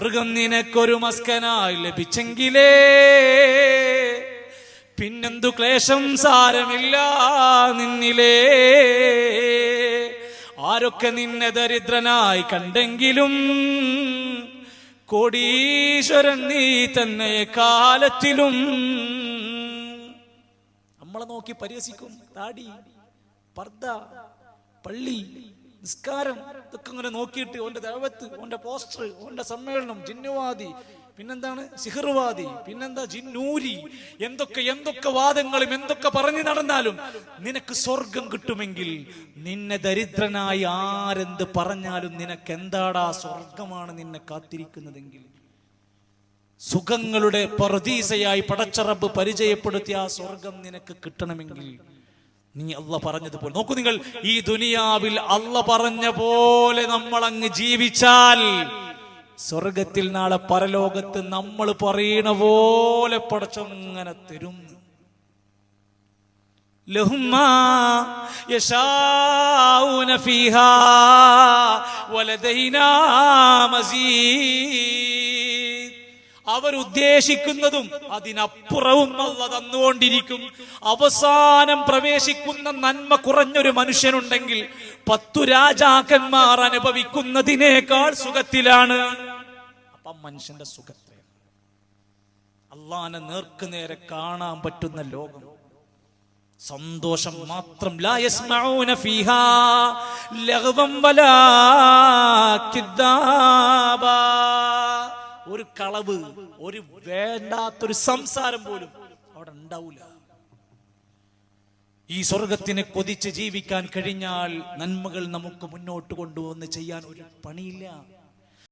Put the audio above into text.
സ്വർഗം നിനക്കൊരു മസ്കനായി ലഭിച്ചെങ്കിലേ പിന്നെന്തു ക്ലേശം സാരമില്ല നിന്നിലേ. ആരൊക്കെ നിന്നെ ദരിദ്രനായി കണ്ടെങ്കിലും കോടീശ്വരൻ നീ തന്നെ കാലത്തിലും നമ്മളെ നോക്കി പരിഹസിക്കും. താടി പർദ്ദ പള്ളി നിസ്കാരം ഇതൊക്കെ ഇങ്ങനെ നോക്കിയിട്ട് ഓന്റെ ദേവത്ത് ഓന്റെ പോസ്റ്റർ ഓന്റെ സമ്മേളനം ജിന്നുവാദി പിന്നെന്താണ്? സിഹർവാദി പിന്നെന്താ? ജിന്നൂരി. എന്തൊക്കെ എന്തൊക്കെ വാദങ്ങളും എന്തൊക്കെ പറഞ്ഞു നടന്നാലും നിനക്ക് സ്വർഗം കിട്ടുമെങ്കിൽ നിന്നെ ദരിദ്രനായി ആരെന്ത് പറഞ്ഞാലും നിനക്ക് എന്താടാ സ്വർഗമാണ് നിന്നെ കാത്തിരിക്കുന്നതെങ്കിൽ? സുഖങ്ങളുടെ പ്രതീസയായി പടച്ചറബ് പരിചയപ്പെടുത്തിയ ആ സ്വർഗം നിനക്ക് കിട്ടണമെങ്കിൽ നീ അല്ല പറഞ്ഞതുപോലെ. നോക്കൂ നിങ്ങൾ ഈ ദുനിയാവിൽ അല്ല പറഞ്ഞ പോലെ നമ്മൾ അങ്ങ് ജീവിച്ചാൽ സ്വർഗത്തിൽ നാളെ പരലോകത്ത് നമ്മൾ പറയണ പോലെ പടച്ചങ്ങനെ തരും. ലഹുമാ അവരുദ്ദേശിക്കുന്നതും അതിനപ്പുറവും അല്ല തന്നുകൊണ്ടിരിക്കും. അവസാനം പ്രവേശിക്കുന്ന നന്മ കുറഞ്ഞൊരു മനുഷ്യനുണ്ടെങ്കിൽ പത്തു രാജാക്കന്മാർ അനുഭവിക്കുന്നതിനേക്കാൾ സുഖത്തിലാണ്. അപ്പം മനുഷ്യന്റെ സുഖത്തെ അള്ളാനെ നേർക്ക് നേരെ കാണാൻ പറ്റുന്ന ലോകം. സന്തോഷം മാത്രം. ഫീഹാ ലഹവം വലാ കിദ്ദാബാ. ഒരു കളവ് ഒരു വേണ്ടാത്തൊരു സംസാരം പോലും അവിടെ ഉണ്ടാവില്ല ഈ സ്വർഗത്തിനെ കൊതിച്ച് ജീവിക്കാൻ കഴിഞ്ഞാൽ നന്മകൾ നമുക്ക് മുന്നോട്ട് കൊണ്ടുവന്ന് ചെയ്യാൻ ഒരു പണിയില്ല.